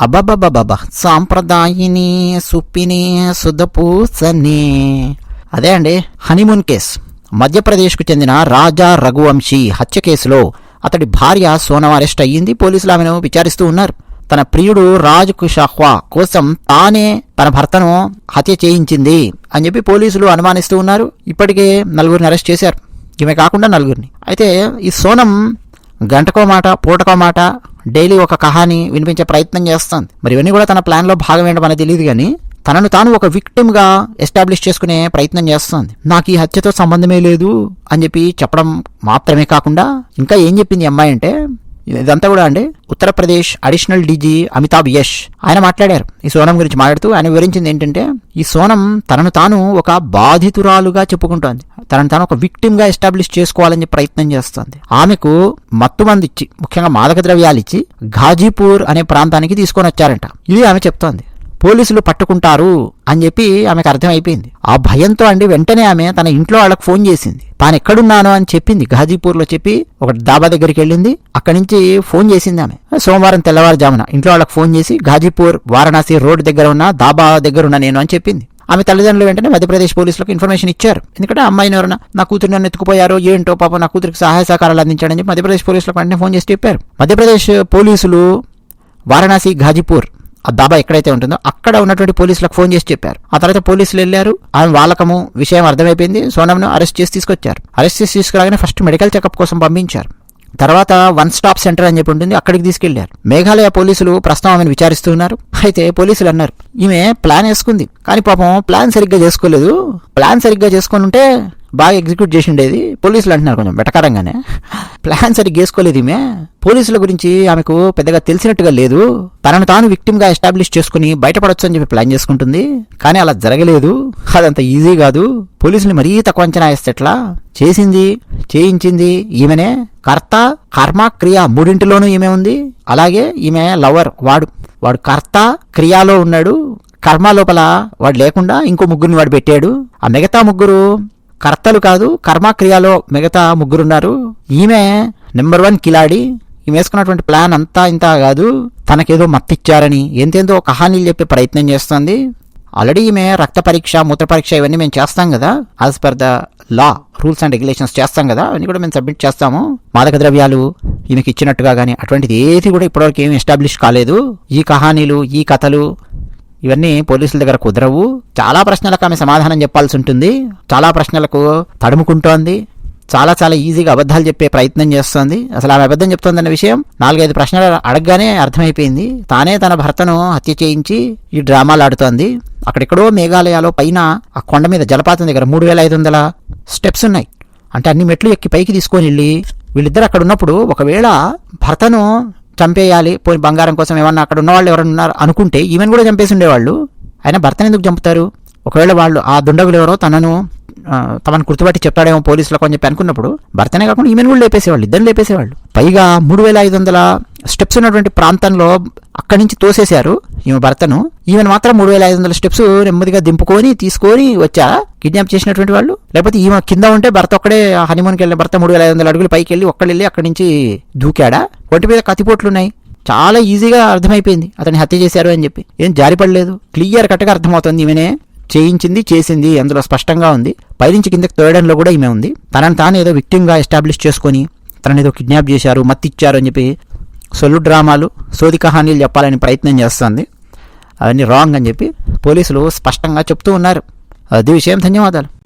అబ్బబ్బబ్బబ్బ సాంప్రదాయిని సుప్పిని సుధపూసని. అదే అండి honeymoon case. మధ్యప్రదేశ్కు చెందిన రాజా రఘువంశీ హత్య కేసులో అతడి భార్య సోనం అరెస్ట్ అయ్యింది పోలీసులు ఆమెను విచారిస్తూ ఉన్నారు. తన ప్రియుడు రాజ్ కుషాహ్వా కోసం తానే తన భర్తను హత్య చేయించింది అని చెప్పి పోలీసులు అనుమానిస్తూ ఉన్నారు. ఇప్పటికే నలుగురిని అరెస్ట్ చేశారు. ఈమె కాకుండా నలుగురిని. అయితే ఈ సోనం గంటకో మాట పూటకో మాట డైలీ ఒక కహాని వినిపించే ప్రయత్నం చేస్తుంది. మరి ఇవన్నీ కూడా తన ప్లాన్లో భాగం ఏంటో మనకు తెలియదు కానీ తనను తాను ఒక విక్టిమ్గా గా ఎస్టాబ్లిష్ చేసుకునే ప్రయత్నం చేస్తుంది. నాకు ఈ హత్యతో సంబంధమే లేదు అని చెప్పి చెప్పడం మాత్రమే కాకుండా ఇంకా ఏం చెప్పింది ఈ అమ్మాయి అంటే ఇదంతా కూడా అండి. Uttar Pradesh additional DG Amitabh Yash. ఆయన మాట్లాడారు. ఈ సోనం గురించి మాట్లాడుతూ ఆయన వివరించింది ఏంటంటే ఈ సోనం తనను తాను ఒక బాధితురాలుగా చెప్పుకుంటోంది. తనను తాను ఒక victim గా ఎస్టాబ్లిష్ చేసుకోవాలని ప్రయత్నం చేస్తుంది. ఆమెకు మత్తు మంది ఇచ్చి ముఖ్యంగా మాదక ద్రవ్యాలు ఇచ్చి ఘాజీపూర్ అనే ప్రాంతానికి తీసుకొని వచ్చారంట ఇది ఆమె చెప్తోంది. పోలీసులు పట్టుకుంటారు అని చెప్పి ఆమెకు అర్థమైపోయింది. ఆ భయంతో అండి వెంటనే ఆమె తన ఇంట్లో వాళ్ళకి ఫోన్ చేసింది. తాను ఎక్కడున్నాను అని చెప్పింది. ఘాజీపూర్లో చెప్పి ఒక డాబా దగ్గరికి వెళ్ళింది. అక్కడి నుంచి ఫోన్ చేసింది ఆమె. సోమవారం తెల్లవారుజామున ఇంట్లో వాళ్ళకి ఫోన్ చేసి ఘాజీపూర్ వారణాసి రోడ్ దగ్గర ఉన్న దాబా దగ్గర ఉన్న నేను అని చెప్పింది. ఆమె తల్లిదండ్రులు వెంటనే మధ్యప్రదేశ్ పోలీసులకు ఇన్ఫర్మేషన్ ఇచ్చారు. ఎందుకంటే అమ్మాయిని ఎవరైనా నా కూతురు నన్ను ఎత్తుకుపోయారు ఏంటో పాప నా కూతురికి సహాయ సహకారాలు అందించాడని చెప్పి మధ్యప్రదేశ్ పోలీసులకు వెంటనే ఫోన్ చేసి చెప్పారు. మధ్యప్రదేశ్ పోలీసులు వారణాసి ఘాజీపూర్ ఆ దాబా ఎక్కడైతే ఉంటుందో అక్కడ ఉన్నటువంటి పోలీసులకు ఫోన్ చేసి చెప్పారు. ఆ తర్వాత పోలీసులు వెళ్ళారు. ఆమె వాళ్ళకము విషయం అర్థమైపోయింది. సోనంను అరెస్ట్ చేసి తీసుకొచ్చారు. అరెస్ట్ చేసి తీసుకురాగానే ఫస్ట్ మెడికల్ చెకప్ కోసం పంపించారు. తర్వాత వన్ స్టాప్ సెంటర్ అని చెప్పి ఉంటుంది అక్కడికి తీసుకెళ్ళారు మేఘాలయ పోలీసులు ప్రస్తుతం ఆమెను విచారిస్తున్నారు అయితే పోలీసులు అన్నారు ఈమె ప్లాన్ వేసుకుంది. కానీ పాపం ప్లాన్ సరిగ్గా చేసుకోలేదు. ప్లాన్ సరిగ్గా చేసుకుని ఉంటే బాగా ఎగ్జిక్యూట్ చేసిండేది పోలీసులు అంటున్నారు కొంచెం వెటకారంగానే. ప్లాన్ సరిగ్గా వేసుకోలేదు ఈమె. పోలీసుల గురించి ఆమెకు పెద్దగా తెలిసినట్టుగా లేదు. తనను తాను విక్టిమ్గా ఎస్టాబ్లిష్ చేసుకుని బయటపడొచ్చు అని చెప్పి ప్లాన్ చేసుకుంటుంది. కానీ అలా జరగలేదు. అదంత ఈజీ కాదు. పోలీసులు మరీ తక్కువ అంచనా వేస్తే ఎట్లా చేసింది చేయించింది ఈమెనే. కర్త కర్మ క్రియ మూడింటిలోనూ ఈమె ఉంది. అలాగే ఈమె లవర్ వాడు వాడు కర్త క్రియాలో ఉన్నాడు. కర్మ లోపల వాడు లేకుండా ఇంకో ముగ్గురిని వాడు పెట్టాడు. ఆ మిగతా ముగ్గురు కర్తలు కాదు కర్మక్రియలో మిగతా ముగ్గురున్నారు. ఈమె నెంబర్ వన్ కిలాడి. ఈమె వేసుకున్నటువంటి ప్లాన్ అంతా ఇంత కాదు. తనకేదో మత్తిచ్చారని ఎంతేందో కహానీలు చెప్పే ప్రయత్నం చేస్తుంది. ఆల్రెడీ ఈమె రక్త పరీక్ష మూత్ర పరీక్ష ఇవన్నీ మేము చేస్తాం కదా. As per the law rules and regulations చేస్తాం కదా. అవన్నీ కూడా మేము సబ్మిట్ చేస్తాము. మాదక ద్రవ్యాలు ఈమెకి ఇచ్చినట్టుగా కానీ అటువంటిది ఏది కూడా ఇప్పటివరకు ఏమి ఎస్టాబ్లిష్ కాలేదు. ఈ కహానీలు ఈ కథలు ఇవన్నీ పోలీసుల దగ్గర కుదరవు. చాలా ప్రశ్నలకు ఆమె సమాధానం చెప్పాల్సి ఉంటుంది. చాలా ప్రశ్నలకు తడుముకుంటోంది. చాలా చాలా ఈజీగా అబద్ధాలు చెప్పే ప్రయత్నం చేస్తోంది. అసలు ఆమె అబద్ధం చెప్తోందన్న విషయం నాలుగైదు ప్రశ్నలు అడగగానే అర్థమైపోయింది. తానే తన భర్తను హత్య చేయించి ఈ డ్రామాలు ఆడుతోంది. అక్కడెక్కడో మేఘాలయాలో పైన ఆ కొండ మీద జలపాతం దగ్గర మూడు వేల ఐదు వందల స్టెప్స్ ఉన్నాయి. అంటే అన్ని మెట్లు ఎక్కి పైకి తీసుకొని వెళ్ళి వీళ్ళిద్దరు అక్కడ ఉన్నప్పుడు ఒకవేళ భర్తను చంపేయాలి పోయి బంగారం కోసం ఏమన్నా అక్కడ ఉన్న వాళ్ళు ఎవరైనా ఉన్నారు అనుకుంటే ఈమెను కూడా చంపేసి ఉండేవాళ్ళు. అయినా భర్తను ఎందుకు చంపుతారు? ఒకవేళ వాళ్ళు ఆ దుండగులు ఎవరో తనను తమను గుర్తుపట్టి చెప్తాడేమో పోలీసులకు అని చెప్పి అనుకున్నప్పుడు భర్తనే కాకుండా ఈమెను కూడా లేపేసేవాళ్ళు ఇద్దరు లేపేసేవాళ్ళు. పైగా మూడు వేల ఐదు వందల స్టెప్స్ ఉన్నటువంటి ప్రాంతంలో అక్కడి నుంచి తోసేశారు ఈమె భర్తను. ఈమెను మాత్రం మూడు వేల ఐదు వందల స్టెప్స్ నెమ్మదిగా దింపుకొని తీసుకొని వచ్చా కిడ్నాప్ చేసినటువంటి వాళ్ళు? లేకపోతే ఈమె కింద ఉంటే భర్త ఒక్కడే హనీమూన్కి వెళ్ళిన భర్త మూడు వేల ఐదు వందల అడుగులు పైకి వెళ్ళి ఒక్కడెళ్ళి వెళ్ళి అక్కడి నుంచి దూకాడా? ఒంటి మీద కత్తిపోట్లు ఉన్నాయి చాలా ఈజీగా అర్థమైపోయింది. అతన్ని హత్య చేశారు అని చెప్పి. ఏం జారిపడలేదు. క్లియర్ కట్గా అర్థమవుతుంది ఈమెనే. చేయించింది చేసింది అందులో స్పష్టంగా ఉంది. పైనుంచి కిందకి తోయడంలో కూడా ఈమె ఉంది. తనని తాను ఏదో విక్టిమ్గా ఎస్టాబ్లిష్ చేసుకొని తనని ఏదో కిడ్నాప్ చేశారు మత్తిచ్చారు అని చెప్పి సొల్లు డ్రామాలు సోది కహానీలు చెప్పాలని ప్రయత్నం చేస్తుంది. అవన్నీ రాంగ్ అని చెప్పి పోలీసులు స్పష్టంగా చెప్తూ ఉన్నారు. అది విషయం. ధన్యవాదాలు.